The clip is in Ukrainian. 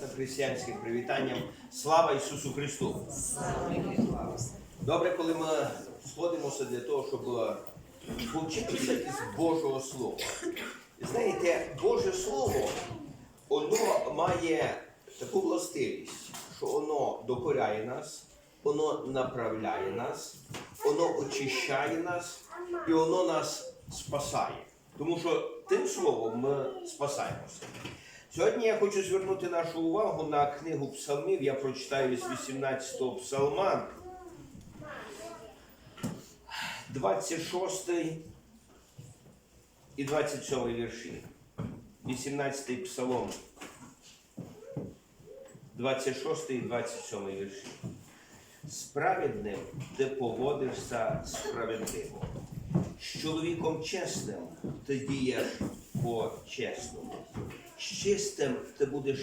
Та християнським привітанням. Слава Ісусу Христу! Добре, коли ми сходимося для того, щоб е, повчитися із Божого Слова. Знаєте, Боже Слово, воно має таку властивість, що воно докоряє нас, воно направляє нас, воно очищає нас і воно нас спасає. Тому що тим словом ми спасаємося. Сьогодні я хочу звернути нашу увагу на книгу псалмів. Я прочитаю з 18-го псалма, 26 і 27 вірші. 18 псалом, 26 і 27 вірші. Справедним ти поводишся справедливо. З чоловіком чесним ти дієш по чесному. Чистим ти будеш